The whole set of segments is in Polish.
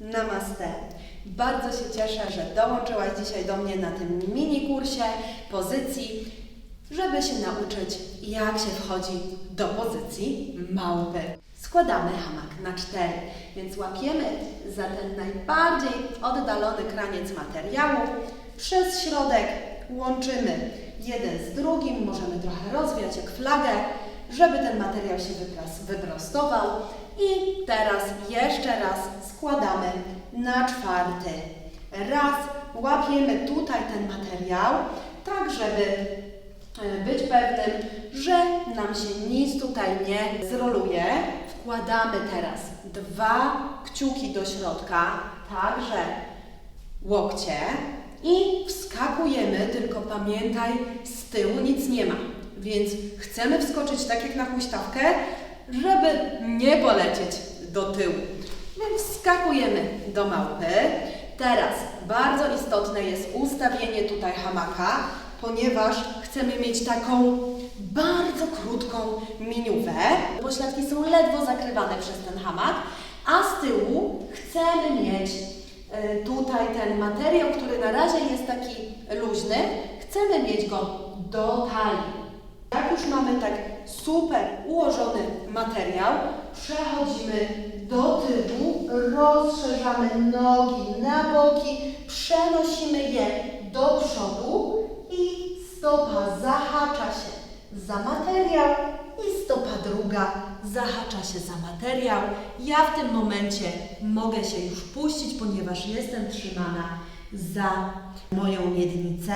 Namaste. Bardzo się cieszę, że dołączyłaś dzisiaj do mnie na tym mini kursie pozycji, żeby się nauczyć, jak się wchodzi do pozycji małpy. Składamy hamak na cztery, więc łapiemy za ten najbardziej oddalony kraniec materiału. Przez środek łączymy jeden z drugim, możemy trochę rozwiać jak flagę, żeby ten materiał się wyprostował. I teraz jeszcze raz składamy na czwarty. Raz łapiemy tutaj ten materiał, tak żeby e, być pewnym, że nam się nic tutaj nie zroluje. Wkładamy teraz dwa kciuki do środka, także łokcie i wskakujemy, tylko pamiętaj, z tyłu nic nie ma. Więc chcemy wskoczyć tak jak na huśtawkę, żeby nie polecieć do tyłu. Wskakujemy do małpy. Teraz bardzo istotne jest ustawienie tutaj hamaka, ponieważ chcemy mieć taką bardzo krótką miniówę. Pośladki są ledwo zakrywane przez ten hamak, a z tyłu chcemy mieć e, tutaj ten materiał, który na razie jest taki luźny, chcemy mieć go do talii. Jak już mamy tak super ułożony materiał, przechodzimy do tyłu, rozszerzamy nogi na boki, przenosimy je do przodu i stopa zahacza się za materiał i stopa druga zahacza się za materiał. Ja w tym momencie mogę się już puścić, ponieważ jestem trzymana za moją miednicę.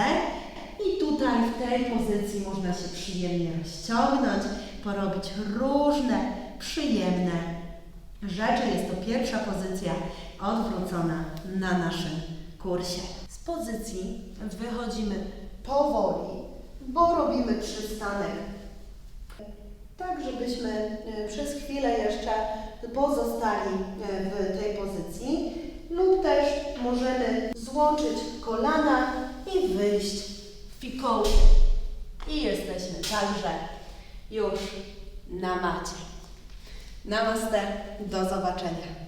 I tutaj w tej pozycji można się przyjemnie rozciągnąć, porobić różne przyjemne rzeczy. Jest to pierwsza pozycja odwrócona na naszym kursie. Z pozycji wychodzimy powoli, bo robimy przystanek tak, żebyśmy e, przez chwilę jeszcze pozostali e, w tej pozycji lub też możemy złączyć kolana i wyjść w fikołku. I jesteśmy także już na macie. Namaste, do zobaczenia.